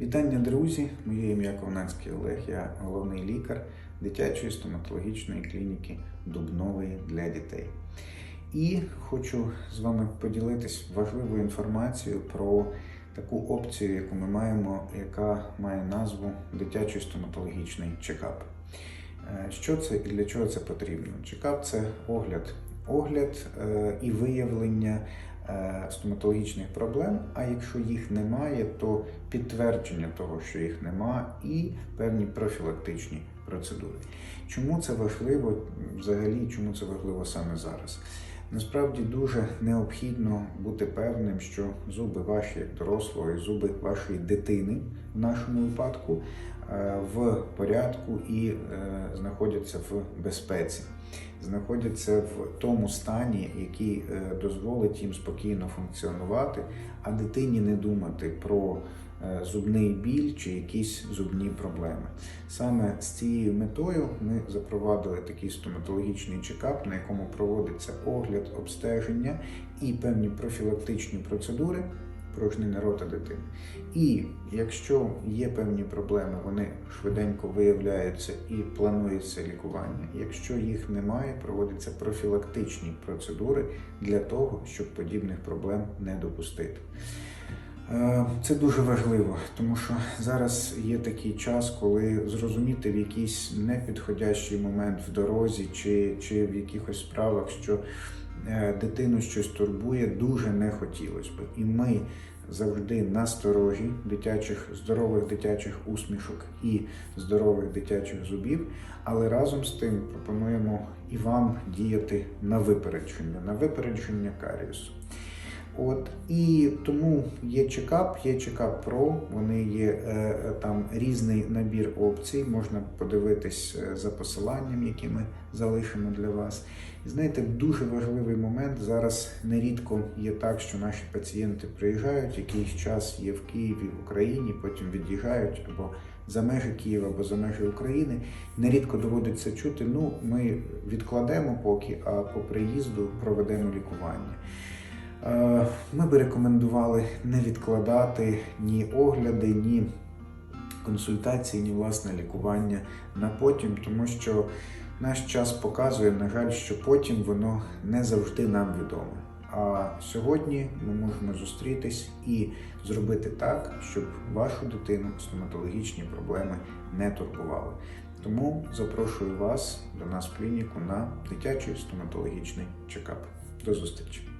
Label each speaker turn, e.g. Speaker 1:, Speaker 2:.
Speaker 1: Вітання, друзі! Моє ім'я Ковнацький Олег, я головний лікар дитячої стоматологічної клініки Дубнової для дітей. І хочу з вами поділитись важливою інформацією про таку опцію, яку ми маємо, яка має назву дитячий стоматологічний чекап. Е, Що це і для чого це потрібно? Чекап це огляд, огляд е, і виявлення стоматологічних проблем. А якщо їх немає, то підтвердження того, що їх нема, і певні профілактичні процедури. Чому це важливо взагалі? Чому це важливо саме зараз? Насправді дуже необхідно бути певним, що зуби ваші як дорослого і зуби вашої дитини в нашому випадку е, в порядку і е, знаходяться в безпеці, знаходяться в тому стані, який е, дозволить їм спокійно функціонувати, а дитині не думати про е, зубний біль чи якісь зубні проблеми. Саме з цією метою ми запровадили такий стоматологічний чекап, на якому проводиться огляд, обстеження і певні профілактичні процедури порожнини рота дитини. І якщо є певні проблеми, вони швиденько виявляються і планується лікування. Якщо їх немає, проводяться профілактичні процедури для того, щоб подібних проблем не допустити. Е, Це дуже важливо, тому що зараз є такий час, коли зрозуміти в якийсь непідходящий момент в дорозі чи, чи в якихось справах, що дитину щось турбує, дуже не хотілося б. І ми завжди насторожі дитячих, здорових дитячих усмішок і здорових дитячих зубів, але разом з тим пропонуємо і вам діяти на випередження, на випередження каріусу. От і тому є чекап, є чекап Pro, вони є е, е, там різний набір опцій. Можна подивитись е, за посиланням, які ми залишимо для вас. І знаєте, дуже важливий момент зараз нерідко є так, що наші пацієнти приїжджають, якийсь час є в Києві, в Україні, потім від'їжджають або за межі Києва, або за межі України. Нерідко доводиться чути: ну ми відкладемо поки, а по приїзду проведемо лікування. Е, Ми би рекомендували не відкладати ні огляди, ні консультації, ні власне лікування на потім, тому що наш час показує, на жаль, що потім воно не завжди нам відоме. А сьогодні ми можемо зустрітись і зробити так, щоб вашу дитину стоматологічні проблеми не турбували. Тому запрошую вас до нас в клініку на дитячий стоматологічний чекап. До зустрічі!